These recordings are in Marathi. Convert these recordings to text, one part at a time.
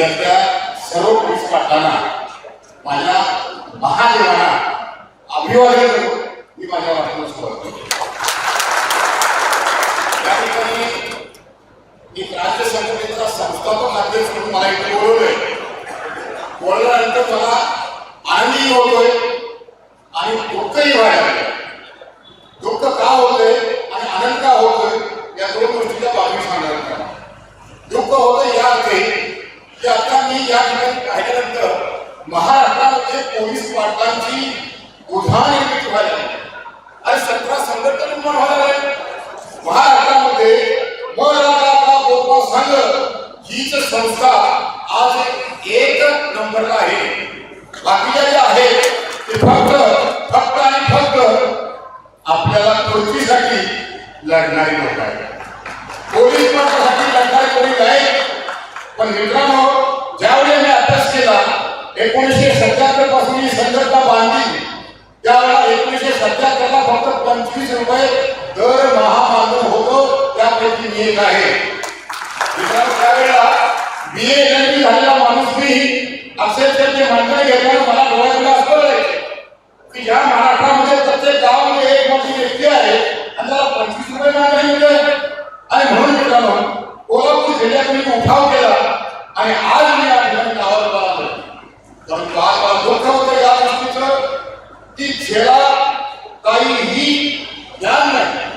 जिल्ह्यातल्या सर्व पोलीस पाटलांना माझ्या महादेवांना अभिवादन करून मी माझ्या वाटण्याला सुरुवात करतो या ठिकाणी एक राज्य संघटनेचा संस्थापक अध्यक्ष म्हणून मला इथे बोलवलंय बोलल्यानंतर मला आनंदही होतोय आणि दुःखही व्हायला लागलंय. दुःख का होतंय आणि आनंद का होतोय या दोन गोष्टीच्या बाजू सांगणार आहे मला. दुःख होतं या अर्थी की आता मी या ठिकाणी पाहिल्यानंतर महाराष्ट्रामध्ये पोलीस पाटलांची उधाण निर्मिती व्हायला आणि सतरा संघटन निर्माण व्हायला महाराष्ट्रामध्ये मराठा गोपाळ संघ हीच संस्था आज एक नंबरला आहे. बाकीच्या ज्या आहेत ते फक्त फक्त आणि फक्त आपल्याला खुर्चीसाठी लढणारी लोक आहेत. पोलीस पदासाठी लढणारी कोणी नाही पण मित्रांनो ज्यावेळी मी अभ्यास केला एकोणीसशे सत्याहत्तरपासून ही संघटना बांधली. त्यावेळेला एकोणीसशे सत्याहत्तरला फक्त पंचवीस रुपये दर महामानधन होतं त्यापैकी मी एक आहे. त्यावेळेला बी ए झालेला माणूस मी असेल तर ते म्हणणं घेताना मला डोळ्याला असं राहायचं की ज्या महाराष्ट्रामध्ये प्रत्येक गावामध्ये एक मोठी व्यक्ती आहे आणि त्याला पंचवीस रुपये मानधन मिळते आणि म्हणून मित्रांनो कोल्हापूर जिल्ह्यात मी उठाव केला आणि आज मी या ठिकाणी गावाला आलो परंतु आज मला दुःख होतं या गोष्टीचं की ज्याला काहीही ज्ञान नाही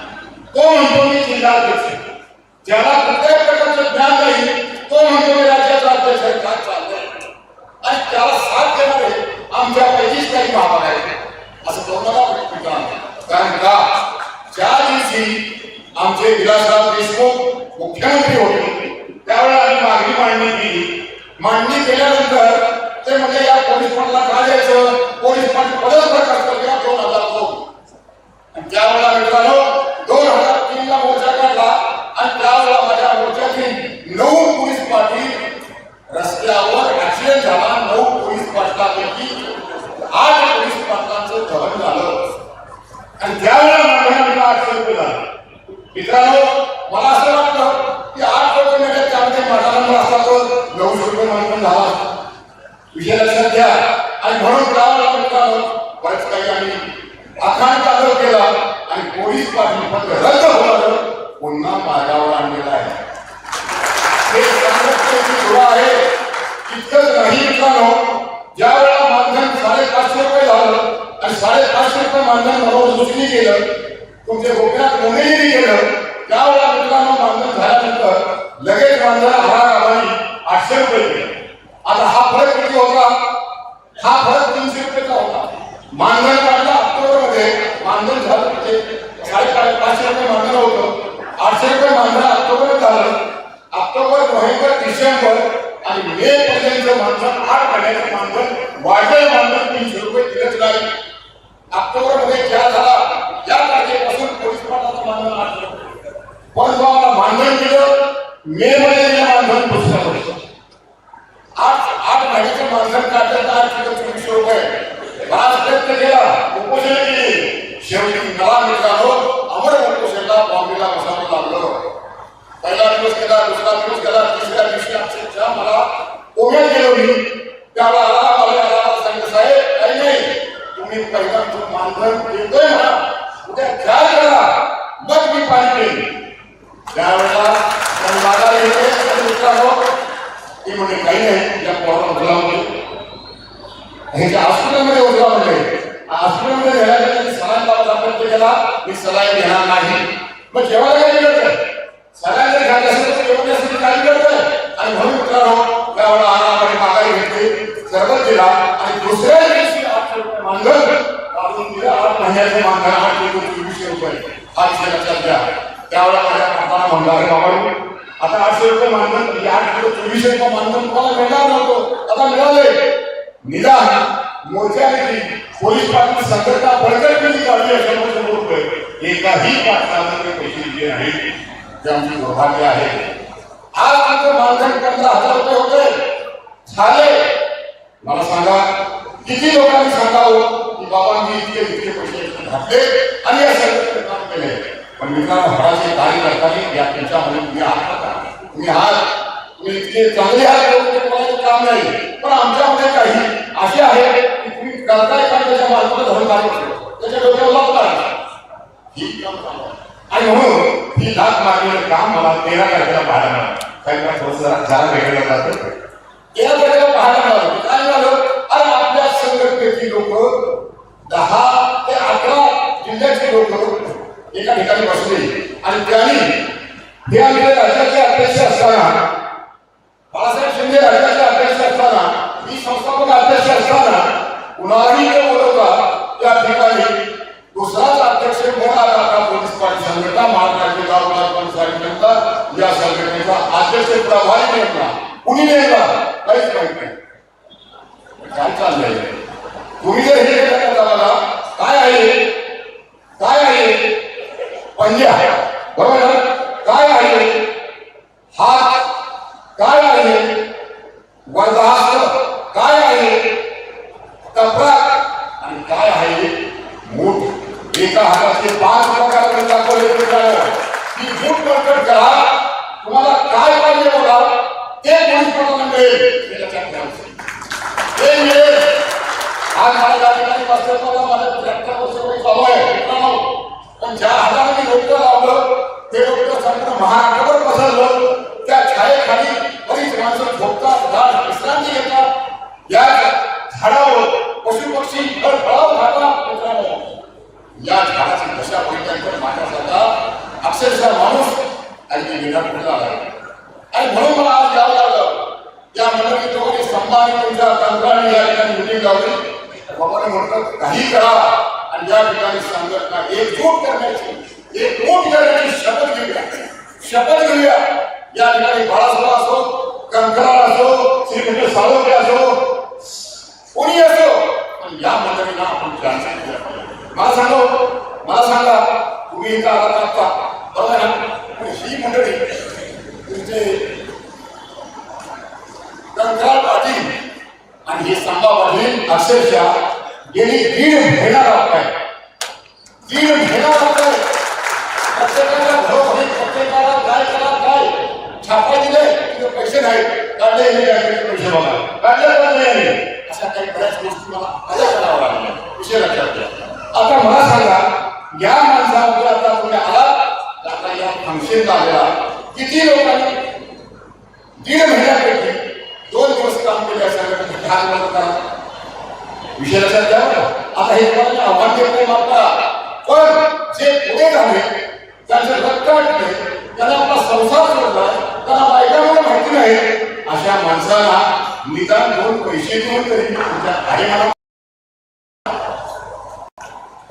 तो म्हणतो मी जिल्हाध्यक्ष आहे. ज्याला कुठल्याही प्रकारचं ज्ञान नाही तो म्हणतो मी राज्याचा अध्यक्ष आहे. काय चाललंय? आणि त्याला साथ देणारे आमच्यापैकीच काही भाव आहे असं कोणाला वाटतं कारण का? ज्या दिवशी आमचे विलासराव देशमुख मुख्यमंत्री होते त्यावेळेला आम्ही मागणी मांडणी केली. मांडणी केल्यानंतर ते म्हणजे या पोलीस पाटला काय द्यायचं पोलीस पाटील पदच प्रकार केला दोन हजार दोन. आणि त्यावेळेला झाल्यापैकी पाटलांपैकी आठ पोलीस पाटलांचं दहन झालं. आणि त्यावेळेला माझ्या मला आठशे रुपये झाले मित्रांनो मला असं वाटतं की आठ रुपये मिळत त्यामध्ये माझा असला तर नऊशे रुपये मानधन झाला. विषय लक्षात घ्या. आणि म्हणून गावाला मित्रांनो बरेच काही आम्ही अखांड आदर केला आणि पोलीस पाटील पण रद्द होणार पुन्हा मार्गावर आणलेला आहे. हे संघटनेची आहे इतकंच नाही मित्रांनो ज्या वेळेला मानधन साडेपाचशे रुपये झालं आणि साडेपाचशे रुपये मानधन म्हणून दुसरी केलं तुमच्या गोप्यात नोंदणी केलं त्यावेळेला मित्रांनो मानधन झाल्यानंतर लगेच मानधन आहाराने आठशे रुपये केलं आता हा फरक किती होता हा फरक तीनशे रुपयेचा होता मानधन काढलं ऑक्टोबरमध्ये मानधन झालं म्हणजे साडेपाच पाचशे रुपये मानधन होतं आठशे रुपये मानधन ऑक्टोबर झालं ऑक्टोबर नोव्हेंबर डिसेंबर आणि मे पर्यंत मानधन आठ महिन्याचं मानधन वाढलेलं मानधन तीनशे रुपये दिलंच नाही ऑक्टोबरमध्ये ज्या झाला या तारखेपासून पोलीस पाटलाचं मानधन आठशे रुपये परंतु आम्हाला मानधन दिलं मे मध्ये दिलं मानधन दुसऱ्या वर्षी आठ आठ महिन्याचं मानधन काढलं तर आठ किलो चोवीसशे रुपये बराच प्रयत्न केला उपोषण केली शेवटी मला मित्रांनो अमर उपोषणला बॉम्बेला बसावं लागलं पहिला दिवस केला दुसरा दिवस केला तिसऱ्या दिवशी अक्षरशः मला पुण्यात गेलो मी त्यावेळेला आला मला आला सांगितलं साहेब काही नाही तुम्ही पहिला तुमचं मानधन देतोय मला उद्या ख्याल करा मग मी पाणी देईन त्यावेळेला त्यांनी मागायला येते आणि मित्रांनो ती त्यावेळेला काही नाही या पोराला ह्याच्या हॉस्पिटलमध्ये उचला हॉस्पिटलमध्ये गेल्यानंतर सलाईन लावायचा प्रयत्न केला मी सलाईन घेणार नाही. मग जेव्हा काय सलाईन जर घ्यायला असेल तर जेवण्यासाठी काय करतोय आणि म्हणून मित्रांनो त्यावेळेला आरामाने माघारी घेतली सरबत दिला आणि दुसऱ्या दिवशी आठशे रुपये मानधन काढून दिलं आठ महिन्याचे मानधन आठ किलो चोवीसशे रुपये हा विषय लक्षात घ्या त्यावेळेला माझ्या काकाला म्हणलं अरे बाबा आता आठशे रुपये मानधन म्हणजे आठ किलो चोवीसशे रुपये मानधन तुम्हाला मिळणार नव्हतं आता मिळाले निदान मोर्चाने पोलीस पाटील संघटना बळकट केली काढली शंभर शंभर रुपये एकाही पाटलाने ते पैसे दिले नाहीत जे आमचे दुर्भाग्य आहे आज आमचं मानधन पंधरा हजार रुपये होते झाले मला सांगा किती लोकांनी सांगावं की बाबा मी इतके इतके पैसे घातले आणि या सगळं काम केले पण मित्रांनो हराचे कार्य करताना या तुमच्यामध्ये तुम्ही आहात तुम्ही इतके चांगले आहात करून ते बोलायचं काम नाही. पण आमच्यामध्ये काही असे आहे की तुम्ही करताय का त्याच्या मार्फत धरून मारायचं त्याच्या डोक्याला लावता ही काम आणि म्हणून ही लाच मारलेलं काम मला तेरा तारखेला पाहायला मिळालं. काही वेळा थोडस जरा वेगळं जातं तेरा तारखेला पाहायला मिळालं काय झालं अरे आपल्या संघटनेची लोक दहा ते अकरा जिल्ह्याचे लोक एका ठिकाणी बसले. आणि त्यांनी हे आपल्या राज्याचे अध्यक्ष असताना बाळासाहेब शिंदे राज्याचे अध्यक्ष असताना मी संस्थापक अध्यक्ष असताना कुणाही न बोलवता त्या ठिकाणी दुसराच अध्यक्ष कोण आता का पोलीस पाटील संघटना महाराष्ट्राचे गावला पंचायत जनता या संघटनेचा अध्यक्ष प्रभारी नेमला. कुणी नेमला? काहीच माहीत नाही. काय चाललंय? तुम्ही जर हे केलं तर मला काय आहे काय आहे पंजा बरोबर ना? काय आहे हात काय आहे वर्धास्त काय आहे कपडा आणि काय आहे मूठ एका हाताचे पाच प्रकार दाखवले की मूठ बळकट करा तुम्हाला काय पाहिजे बघा आज ठिकाणी माझ्या त्र्याहत्तर वर्ष चालू आहे. पण ज्या हाताने लोक लावलं ते लोक संपूर्ण महाराष्ट्रावर पसरलं त्या छायेखाली बरीच माणसं झोपतात झाड विश्रांती घेतात. या झाडावर पशु पक्षी फळ फळावर खातात या झाडाची दशा बघितल्यानंतर माझ्यासारखा अक्षरशः माणूस आणि मी विधान पुढे आला आणि म्हणून मला आज यावं लागलं या मंडळी दोघे तुमच्या तंत्राने या ठिकाणी मिटिंग लावली बाबाने म्हणतात काही करा. आणि या ठिकाणी संघटना एकजूट करण्याची एकमूट करण्याची शपथ घेऊया. शपथ घेऊया. या ठिकाणी बाळासाहेब असो कंकरा असो श्रीकृष्ण साळोखे असो कोणी असो पण या मंडळींना आपण जानकारी मला सांगा हो, मला सांगा तुम्ही इथं आला आता हे सांबा पाटील अक्षरशः गेली दीड महिना लागताय दीड महिना लागताय प्रत्येकाला घरोघरी प्रत्येकाला काय करा काय छापा दिले तिथे पैसे नाही। काढले हे बँकेचे पैसे बघा काढले काढले. अशा काही बऱ्याच गोष्टी मला मज़ा करावं लागल्या विषय लक्षात घ्या आता मला सांगा या माणसामध्ये आता तुम्ही आलात आता या फ़ंक्शन आलेला किती लोकांनी दीड महिन्यापैकी दोन दिवस काम केले विषय लक्षात घ्या आता हे आव्हान देत नाही मागता पण जे पुढे झाले रक्त त्यांना आपला संसार सोडला त्यांना माहिती नाही अशा माणसाला निदान दोन पैसे देऊन तरी तुमच्या मला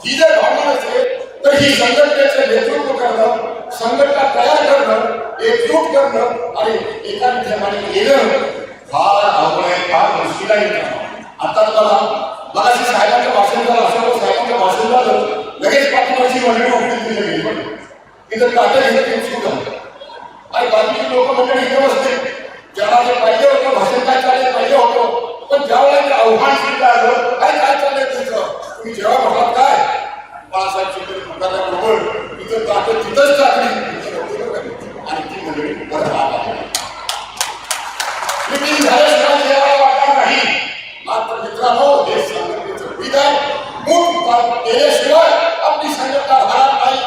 ही जर भावना असेल तर ही संघटनेचं नेतृत्व करणं संघटना तयार करणं एकजूट करणं आणि एका ठिकाणी येणं फार अवघड आहे फार मुश्किल आहे. आता तुम्हाला मगाशी साहेबांचं भाषण झालं अशोक साहेबांचं भाषण झालं लगेच पाठीमागची मंडळी उपयोग तिथे गेली. पण तिथं ताटं घेतलं ते सुरू झालं आणि बाकीचे लोक मंडळी इथे बसते ज्याला जे पाहिजे होतं भाषण काय चालले पाहिजे होतं. पण ज्यावेळेला ते आव्हान स्वीकारलं काय काय चाललंय तुमचं? तुम्ही जेव्हा म्हटलात काय? बाळासाहेब शिंदे बरोबर तिथं ताटं तिथंच टाकली आणि ती मंडळी परत आला मीटिंग झाल्याशिवाय जेवायला वाटणार नाही मात्र मित्रांनो हे संघटनेचं बीज आहे मूठ काम केल्याशिवाय आपली संघटना राहणार नाही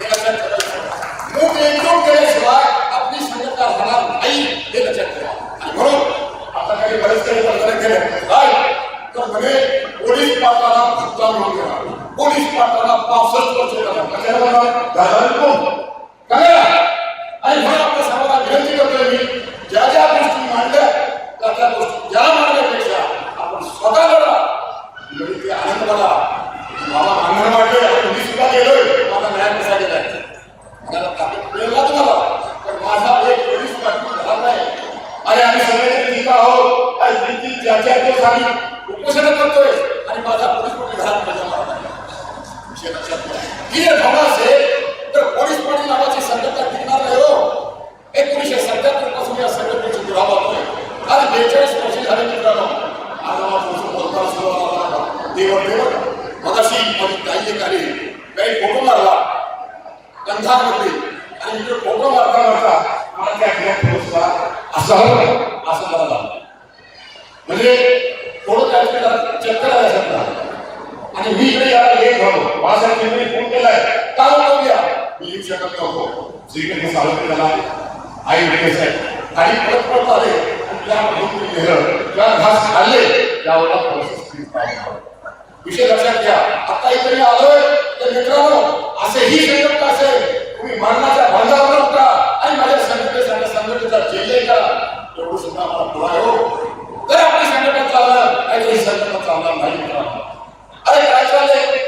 हे लक्षात ठेवायचं मूठ एकजूट केल्याशिवाय आपली संघटना राहणार नाही हे लक्षात ठेवा आणि म्हणून आता काही बरेच काही प्रकारे केले काय तर म्हणे पोलीस पाटलाला भुगतान होऊन गेला पोलीस पाटलाला पासष्ट वर्ष झाला कशाला म्हणा झालं कोण काय आणि म्हणून आपल्या सर्वांना विनंती करतोय मी ज्या ज्या गोष्टी मांडल्या त्या त्या गोष्टी ज्या मांडण्यापेक्षा आपण स्वतः लढा म्हणजे ते आनंद मला मला मागणं वाटले तुम्ही सुद्धा गेलोय माझा न्याय कसा गेलाय मला ताकद तुम्हाला. पण माझा एक पोलीस पाठवून झाला नाही. अरे आम्ही सगळे आहोत. आणि ज्याच्या दिवस आम्ही उपोषण करतोय आणि माझा पोलीस पाटील घरात मजा मारत आहे विषय लक्षात घ्या. ही जर भावना असेल तर पोलीस पाटील नावाची संघटना टिकणार नाही हो एकोणीसशे सत्याहत्तरपासून या संघटनेची दुरावा होतोय आज बेचाळीस वर्ष झाले मित्रांनो आज आम्हाला तुमचं बोलताना सुरू झाला देवर देवर मगाशी माझी काही एक आली काही फोटो मारला कंधामध्ये आणि इकडे फोटो मारता मारता मला त्या ठिकाणी पोहोचला असं हवं असं मला झालं म्हणजे थोडं काहीतरी जरा चक्कर आल्यासारखं झालं. आणि मी झालो बाळासाहेब फोन केलाय. का हो, करूया मी येऊ शकत नव्हतो. श्रीकडे सावंत त्याला आई वडील साहेब आणि परत परत आले आणि त्या घास खाल्ले त्यावेळेला थोडंसं विषय लक्षात घ्या. आता इकडे आलोय. तर मित्रांनो असेही संकट असेल? तुम्ही मरणाच्या भांडावर नव्हता आणि माझ्या संघटनेसाठी संघटनेचा जय करा. एवढं सुद्धा मला पुढा हो तर आपली संघटना चालणार संघटना चालणार नाही मित्रांनो. अरे काय चाललंय?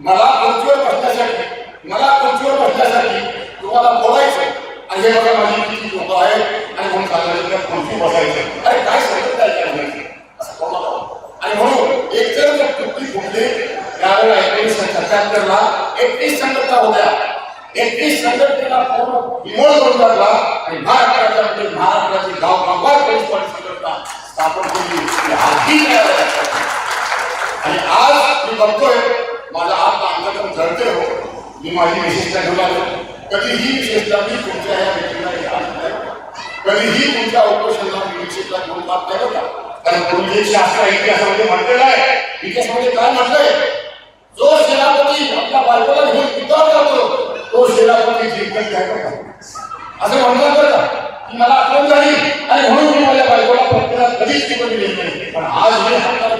मला खुर्चीवर बसण्यासाठी मला खुर्चीवर बसण्यासाठी तुम्हाला बोलायचं आणि हे बघा माझी किती लोक आहेत आणि म्हणून सांगायचं खुर्ची बसायचं अरे काय सांगत काय असं कोणाला आणि म्हणून एक जर जर तुटली फुटली त्यावेळेला एकोणीसशे सत्याहत्तरला एकतीस संघटना होत्या. एकतीस संघटनेला पूर्ण विमोड करून टाकला आणि महाराष्ट्राच्या म्हणजे महाराष्ट्राची गाव गावात पोलीस पाटील संघटना स्थापन केली ही आधी मिळाली. आणि आज मी बघतोय माझा आत अंतकरण जळते हो. मी माझी विशेषता घेऊन आलो कधीही विशेषता मी तुमच्या या व्यक्तीला कधीही तुमच्या उपोषणाला मी विशेषता घेऊन जात नाही. कारण पूर्वी शास्त्र इतिहासामध्ये म्हटलेलं आहे. इतिहासामध्ये काय म्हटलंय? जो सेनापती आपल्या बायकोला घेऊन युद्धावर करतो तो सेनापती जिंकत नाही. बरं असं म्हणतात बरं का? की मला आठवण झाली आणि म्हणून मी माझ्या बायकोला पत्नीला कधीच जीवन दिले नाही. पण आज मी हाताला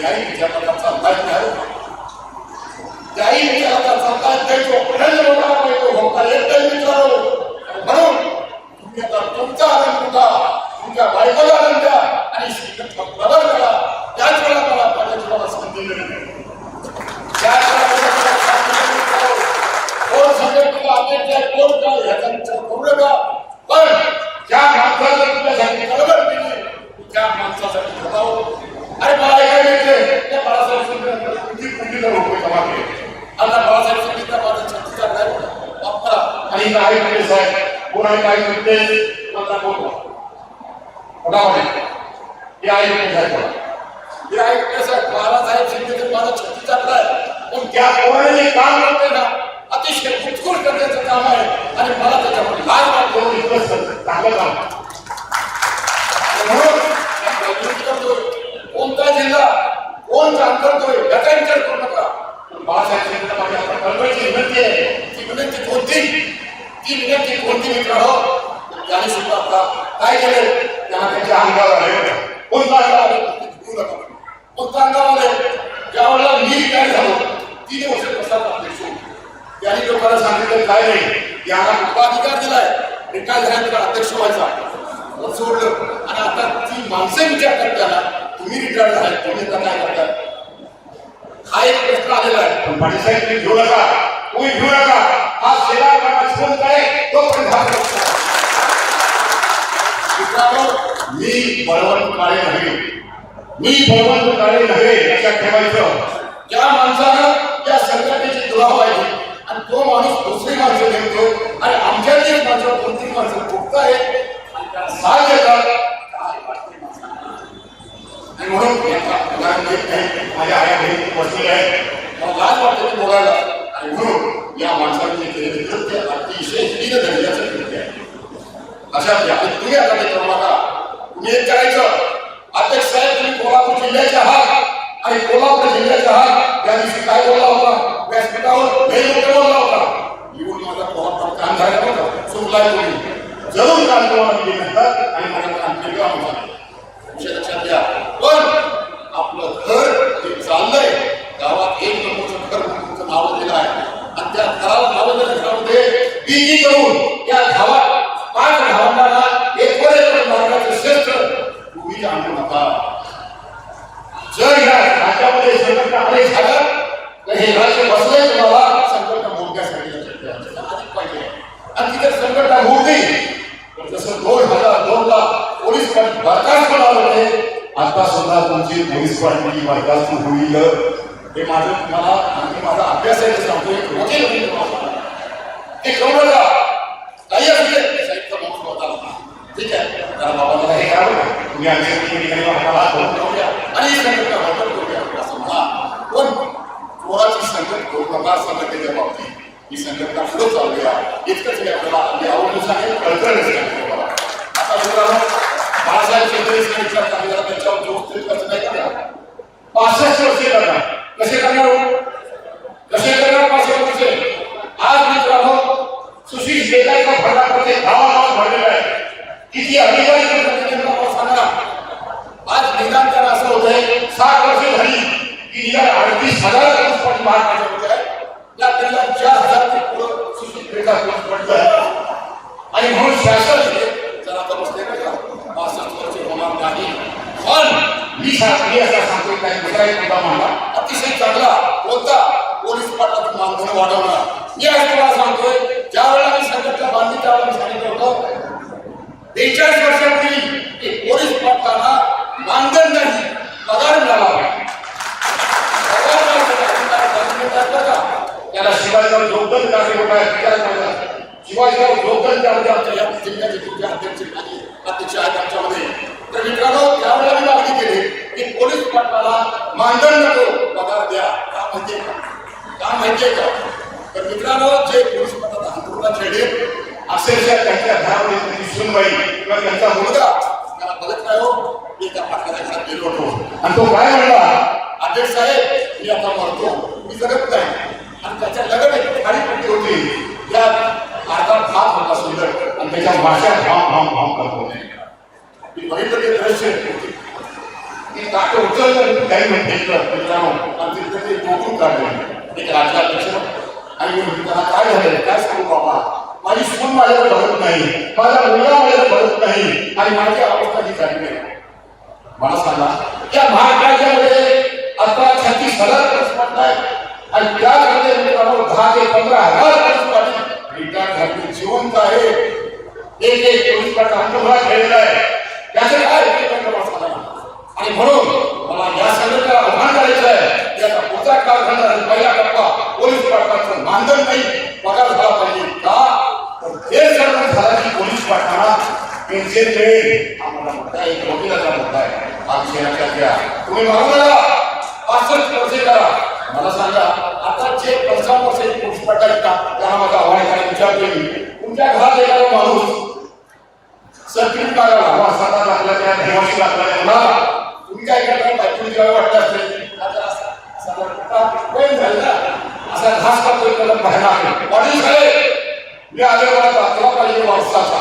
त्याही विचाराचा चालता येत त्याही विचाराचा चालता येत नाही तो पाहिजे होता येत नाही. म्हणून तुम्ही आता तुमचा आनंद लुटा तुमच्या बायकोला आनंद द्या आणि श्रीकृष्ण प्रबळ करा. त्याच वेळा मला माझ्या जीवाला संधी मिळेल. कोण संघटनेला अध्यक्ष कोण काय ह्याचा विचार करू नका. पण ज्या माणसाला तुमच्यासाठी बरोबर केली त्या माणसासाठी घडावं अरे मला बाळासाहेब संघटनेला किती कुठली रुपये जमा केले आता बाळासाहेब संघटनेचा माझा छत्तीसचा म्हणजे साहेब कोणाला काय मिळते मला बोलवा कोणामध्ये हे ऐकणे साहेब. हे ऐकणे साहेब बाळासाहेब संघटनेचा माझा छत्तीसचा आहे. पण त्या पोराने जे काम करते ना अतिशय उत्कृष्ट त्याचं काम आहे. आणि मला त्याच्यामध्ये लाज वाटतो. इतकं स- चांगलं काम. कोणता जिल्हा कोण काम करतोय याचा विचार करू नका. बाळासाहेब शिंदे माझी विनंती आहे. ती विनंती कोणती? ती विनंती कोणती मित्रांनो? त्याने सुद्धा आता काय केले त्यांना त्यांच्या अंगावर आले कोणता अंगावर आले घेऊ नका. कोणता अंगावर आले मी काय झालो तीन वर्ष प्रसाद अध्यक्ष. त्यांनी लोकांना सांगितलं काय नाही यांना मोठा अधिकार दिलाय. रिटायर झाल्यानंतर अध्यक्ष व्हायचा. सोडलं. आणि आता ती माणसं विचार करताना तुम्ही रिटायर झालाय तुम्ही आता काय करताय हा एक प्रश्न आलेला आहे. पण पाटील साहेब तुम्ही घेऊ नका. तुम्ही घेऊ नका. हा सेवा करण्याचा जिवंत आहे तो पण हा मित्रांनो, मी बळवंत काळे नव्हे मी बळवंत काळे नव्हे लक्षात ठेवायचं. ज्या माणसानं त्या संघटनेची दुराव आहे आणि तो माणूस दुसरी माणसं नेमतो आणि आमच्यातली एक माणसं कोणती माणसं फुकत आहेत आणि त्याला साथ देतात काय वाटते आणि म्हणून याचा उदाहरण देत माझ्या आया घरी बसली आहे मला लाज वाटते ते बोलायला आणि म्हणून या माणसाने जे केलेले कृत्य अतिशय हीन दर्जाचं कृत्य आहे अशा जागतिक कार्यक्रमाला तुम्ही एक करायचं अध्यक्ष साहेब तुम्ही कोल्हापूर जिल्ह्याचे आहात आणि कोल्हापूर जिल्ह्याचे आहात त्या दिवशी काय बोलला होता व्यासपीठावर हे लोक बोलला होता येऊन माझा कोल्हापूर काम झाला होतं चुकलाय तुम्ही जरूर काम तुम्हाला दिली नंतर आणि माझ्या काम केलं आम्हाला विषय लक्षात घ्या. पण आपलं घर हे चाललंय. गावात एक नंबरचं घर म्हणून नाव दिलं आहे. आणि त्या घराला नाव दिलं घरामध्ये बीजी करून या गावात पाच भावंडांना एक वर मार्गाचं शस्त्र तुम्ही आणू नका. जर या राज्यामध्ये संकट आले झालं तर हे राज्य बसलंय तुम्हाला. संकट मोडण्यासाठी अधिक पाहिजे. आणि तिथे संकट मोडली तर जसं दोन हजार दोन ला पोलीस बरखास्त आता समजा तुमची पोलीस पाटील बरखास्त होईल. हे माझं तुम्हाला आणि माझा अभ्यास आहे सांगतो सांगतोय. वकील ते करू नका काही असू साहित्य माणूस होता ठीक आहे? कारण बाबाला हे काय तुम्ही द्या. आणि संकट करूया? असं म्हणा. पण चोराची संकट करू नका संघटनेच्या बाबतीत? ही संघटना पुढे चालूया? इतकंच मी आपल्याला अगदी आवडून सांगेल कळकळीने आता मित्रांनो बाळासाहेब शेतकरी विचार करायला त्यांच्यावर जोर तरी कसं नाही करणार. वर्षे करणार. कसे करणार हो? कसे करणार पासष्ट वर्षे? आज मित्रांनो हो, सुशील शेजारचा भरला प्रत्येक गावागावात भरलेला आहे. किती अधिकारी सांगा. आज निदान त्याला असं होतंय साठ झाली की या अडतीस हजार पोस्ट महाराष्ट्रामध्ये आहे या त्यांना चार हजार ते सुशील बेटा पोस्ट पडलं आहे आणि म्हणून शासन पासष्ट पण मी मी असा सांगतो काही दुसरा एक मुद्दा मांडला अतिशय चांगला कोणता पोलीस पाटलाचं मानधन वाढवणार मी आज तुम्हाला सांगतोय ज्या वेळेला मी संघटना बांधली त्यावेळेला मी सांगितलं होतं बेचाळीस वर्षापूर्वी पोलीस पाटलांना मानधन नाही पगार मिळाला पाहिजे. पगार मिळाला पाहिजे. टाकलं का? त्याला शिवाजीराव जोगदंड कार्य होत शिवाजीराव जोगदंड कार्य आमच्या या जिल्ह्याचे तुमचे अध्यक्ष आणि अध्यक्ष आहेत आमच्यामध्ये तर मित्रांनो त्यावेळेला मी मागणी केली की पोलीस पाटलाला मानधन नको पगार द्या का माहितीये का का माहितीये का तर मित्रांनो जे पोलीस पाटलाचा अंतरुणा छेडे अक्षरशः त्यांच्या घरामध्ये त्यांची सुनबाई किंवा त्यांचा मुलगा त्याला बघत नाही हो मी त्या पाटलाच्या घरात गेलो होतो आणि तो काय म्हणला अध्यक्ष साहेब मी आता मरतो मी जगत नाही आणि त्याच्या लगत एक खाली पट्टी होती त्या अर्धा भाग होता सुंदर आणि त्याच्या भाषा भाम भाम भाम करत होते मी बघितलं ते दृश्य ती काट उचललं काही म्हणते मित्रांनो आणि तिथं ते बोकून काढलं एक राज्याध्यक्ष आणि मी म्हणतो त्याला काय झालं काय सांगू बाबा माझी भरत नाही. माझ्या मुलगा माझ्याकडे बघत नाही. आणि माझी अवस्था ही झाली नाही. मला सांगा त्या या महाराष्ट्रामध्ये आता छत्तीस हजार प्रश्न पडतायत आणि त्यामध्ये मित्रांनो दहा ते पंधरा हजार प्रश्न आणि त्या झाले जिवंत आहे. एक एक पोलीस पाटील अंतर्भाग खेळलेला आहे. त्याचे काय आणि म्हणून मला या संघटनेला आव्हान करायचं आहे. याचा पुढचा कालखंड आणि पहिला टप्पा पोलीस पाटलांचं मानधन नाही. पगार झाला पाहिजे का? तर हे सर्व झाला की पोलीस पाटलांना पेन्शन मिळेल आम्हाला मला एक वकिलाचा मुद्दा आहे. आमच्या लक्षात घ्या तुम्ही मागू नका पासष्ट वर्षे करा. मला सांगा आता जे पंचावन्न पर्सेंट पोलीस पाठवायचे का त्यांना माझा आव्हान आहे विचार केली तुमच्या घरात येणारा माणूस सर्किट काढायला हवा साधा लागला त्या देवाशी लागला मुलाला तुम्ही काय करता? बायकोनी जेव्हा वाटलं असेल असा- असा वाटता, वेळ झाला ना, असा घास खातोय त्याला पाहायला आले. पाटील मी आलो मला दाखला पाहिजे वारसाचा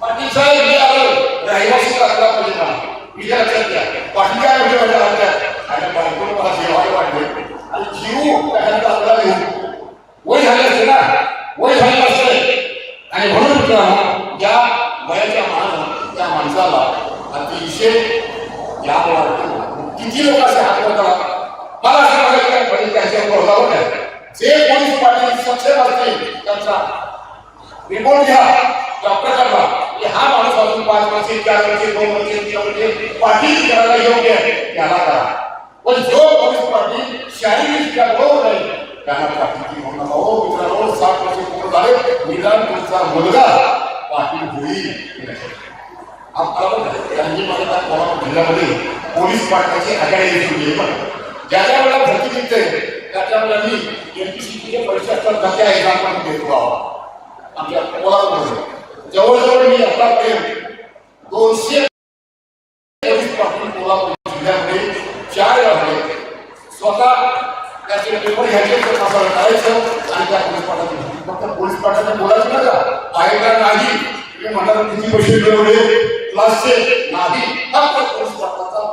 पाटील साहेब मी आलो रहिवासी दाखला पाहिजे मला. विचार पाटील काय म्हणजे माझ्या राज्यात आणि मला जेवायला वाटले आणि जीव त्याला दाखला देऊ वय झाले असते ना? वय झाले असते आणि म्हणून मित्रांनो या वयाच्या त्या माणसाला अतिशय या वाटतं किती असे हात करतात मला असं वाटतं काय पाटील बोलावं काय जे पोलीस पाटील सक्षम असतील त्यांचा रिपोर्ट घ्या. डॉक्टर डॉक्टरकडला की म्हणजे हा माणूस अजून पाच वर्षे चार वर्षे दोन वर्षे तीन वर्षे पाटील करायला योग्य आहे. त्याला करा. पण जो पोलीस पाटील शारीरिकरित्या बरोबर आहे त्यांना पाटील म्हणू नका. हो, मित्रांनो सात वर्षे पूर्ण झाले. निदान तुमचा मुलगा पाटील होईल. आपल्याला रणजीमध्ये त्या कोल्हापूर जिल्ह्यामध्ये पोलीस पाटलाची आघाडी सुरू पण ज्या ज्या वेळेला भरती निघते त्या त्या वेळेला मी एमपीसीचे परीक्षा असतात त्या एक्झाम पण देतो बाबा आमच्या कोल्हापूरमध्ये जवळजवळ मी आतापर्यंत दोनशे कोल्हापूर जिल्ह्यामध्ये चार वेळा स्वतः त्याचे पेपर घ्यायचे तर कसं करायचं आणि त्या पोलीस फक्त पोलीस पाटाने बोलायचं नका बाहेर नाही. तुम्ही म्हणता किती पैसे मिळवले? क्लासचे नाही. फक्त पोलीस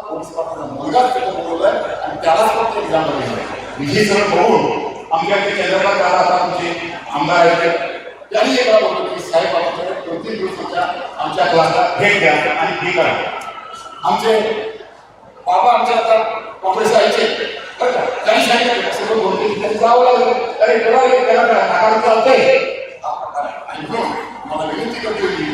पोलीस मुलगाच बोलवलाय आणि त्यालाच फक्त एक्झाम दिली. हे सगळं बघून आमच्या चंद्रकांत आमचे आमदार आहेत. त्यांनी मला बोलतो की साहेब आमच्याकडे दोन तीन दिवसाच्या आमच्या क्लासला भेट द्या आणि फी करा आमचे बाबा आमच्या आता काँग्रेस यायचे त्यांनी सांगितलं सगळं दोन तीन ठिकाणी जावं लागलं अरे तेव्हा एक त्याला नाकार चालतंय आणि म्हणून मला विनंती करतो की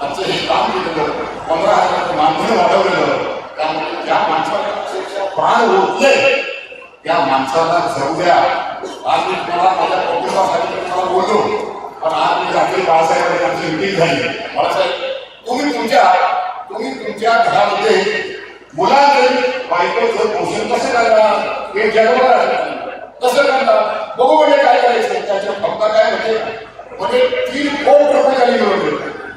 आमचं हे काम केलेलं पंधरा हजाराचं मानधन वाढवलेलं त्यामुळे ज्या माणसाला प्राण रोखले त्या माणसाला जाऊ द्या आज मी तुम्हाला माझ्या कुटुंबासाठी तुम्हाला बोललो पण आज मी रात्री बाळासाहेब आमची मिटिंग झाली बाळासाहेब तुम्ही तुमच्या तुम्ही तुमच्या घरामध्ये मुलांचे बायकोचं पोषण कसं करणार हे जगभर आहे. कसं करणार बघू म्हणजे काय करायचं त्याच्या फक्त काय म्हणजे म्हणजे तीन कोट रुपये खाली मिळवले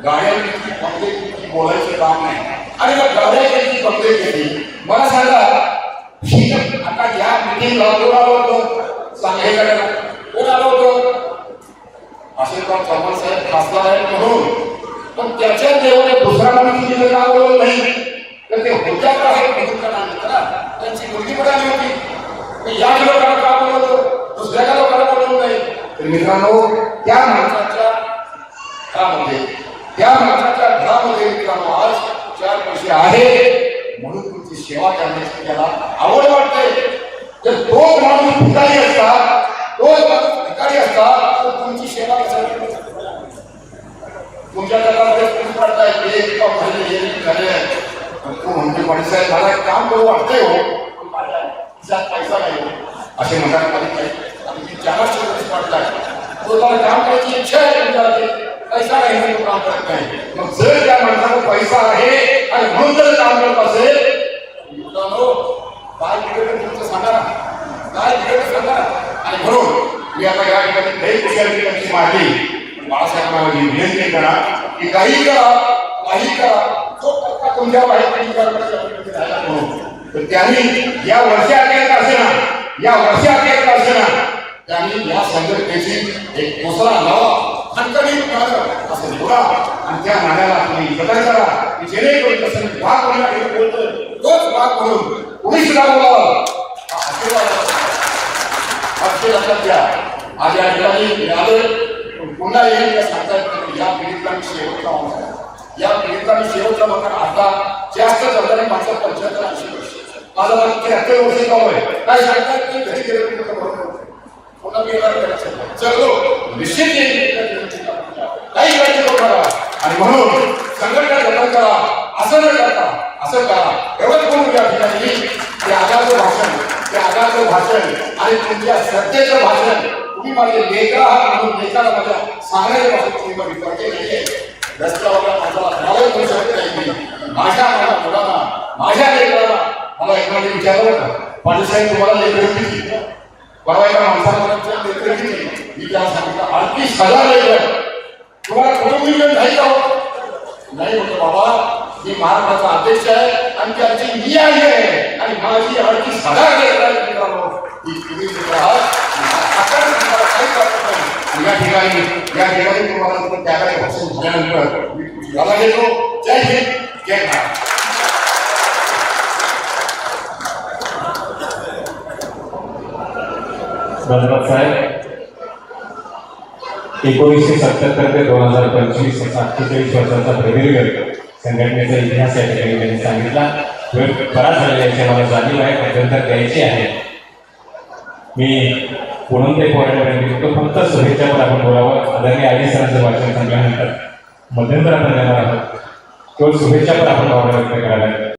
गाड्या किती फंदे किती बोलायचं काम नाही आणि मग गाड्या केली बंगले केली मला सांगा ही आता या मिटिंगला कोण आलं होतं सांगायला कोण आलं होतं आशीर्वाद चव्हाण साहेब खासदार आहेत म्हणून पण त्याच्या जेवढे दुसरा माणूस तिथे नाव बोलवलं नाही तर ते होत्या का आहे म्हणून का नाव घेतला? त्यांची मुलगी पण आली होती तर या लोकांना का बोलवलं दुसऱ्या लोकांना बोलवलं नाही तर मित्रांनो त्या माणसाच्या घरामध्ये त्या माणसाच्या घरामध्ये मित्रांनो आज चार पैसे आहे. म्हणून तुमची सेवा करण्याची त्याला आवड वाटते. जर तो माणूस भिकारी असता तो भिकारी असता तर तुमची सेवा कशाला तुमच्या घरामध्ये तुम्ही पडताय? ते का पहिले हे झाले तो म्हणजे म्हणते साहेब मला काम करू वाटतंय हो. पैसा नाही. हो. असे म्हणतात मी ज्याला शिकवत पडलाय तो त्याला काम करायची इच्छा आहे पैसा नाही तो काम करत नाही मग जर त्या माणसाला पैसा आहे आणि म्हणून जर काम करत असेल मित्रांनो काय बिघडलं तुमचं सांगा ना काय बिघडलं सांगा आणि म्हणून मी आता या ठिकाणी लई हुशारी त्यांची बाळासाहेबांना माझी विनंती करा की काही करा काही करा जो तुमच्या म्हणून तर त्यांनी या वर्षाखेर असेना या वर्षाखेर असेना त्यांनी या संघटनेची एक दुसरा नवा खणखणीत नाणं असं निवडा आणि त्या नाण्याला तुम्ही बदल करा की जेणेकरून कसं भाग म्हणून बोलतोय. तोच भाग म्हणून तुम्ही सुद्धा बोला हा आशीर्वाद द्या आज या ठिकाणी पुन्हा येईल या सांगता या पिढीतला मी शेवटचा या पिढीतला मी शेवटचा आता जास्त जगणारी माणसं पंच्याहत्तर ऐंशी वर्ष. माझा त्र्याहत्तर वर्ष काम आहे. काय सांगतात? की नाही घरी गेलं की मला बरोबर होतं. पुन्हा मी येणार करायचं चलो निश्चित काही करायचं करा. आणि म्हणून संघटना गठन करा. असं न करता असं करा. एवढंच म्हणून या ठिकाणी ते आगाचं भाषण ते आगाचं भाषण आणि तुमच्या सत्तेचं भाषण. तुम्ही माझे लेखा आहात म्हणून लेकराला माझ्या सांगण्याच्या भाषेत तुम्ही मला विचारते नाही रस्त्यावरल्या माझा नावं करू शकत नाही मी. माझ्या माझ्या मुलांना माझ्या लेखाला मला एखादी विचारलं होतं पाटील तुम्हाला लेकर किती बाबा या माणसाला मला मी त्याला सांगितलं अडतीस हजार तुम्हाला कुटुंबीय नाही का नाही म्हणतो बाबा मी महाराष्ट्राचा अध्यक्ष आहे आणि त्याची मी आहे. आणि माझी अडतीस हजार तुम्हाला या ठिकाणी या ठिकाणी तुम्हाला त्याकडे भाषण झाल्यानंतर मी घेतो. जय हिंद जय महाराष्ट्र धन्यवाद साहेब एकोणीसशे सत्याहत्तर ते दोन हजार पंचवीस असा अठ्ठेचाळीस वर्षाचा प्रदीर्घ संघटनेचा इतिहास या ठिकाणी त्यांनी सांगितला. वेळ बराच झालेला याची मला जाणीव आहे मध्यंतर द्यायची आहे मी पुणून ते पोरापर्यंत येतो फक्त शुभेच्छावर आपण बोलावं. आदरणीय आय सरांचं भाषण संपल्यानंतर मध्यंतर आपण देणार आहोत. केवळ शुभेच्छापर आपण भावना व्यक्त कराव्या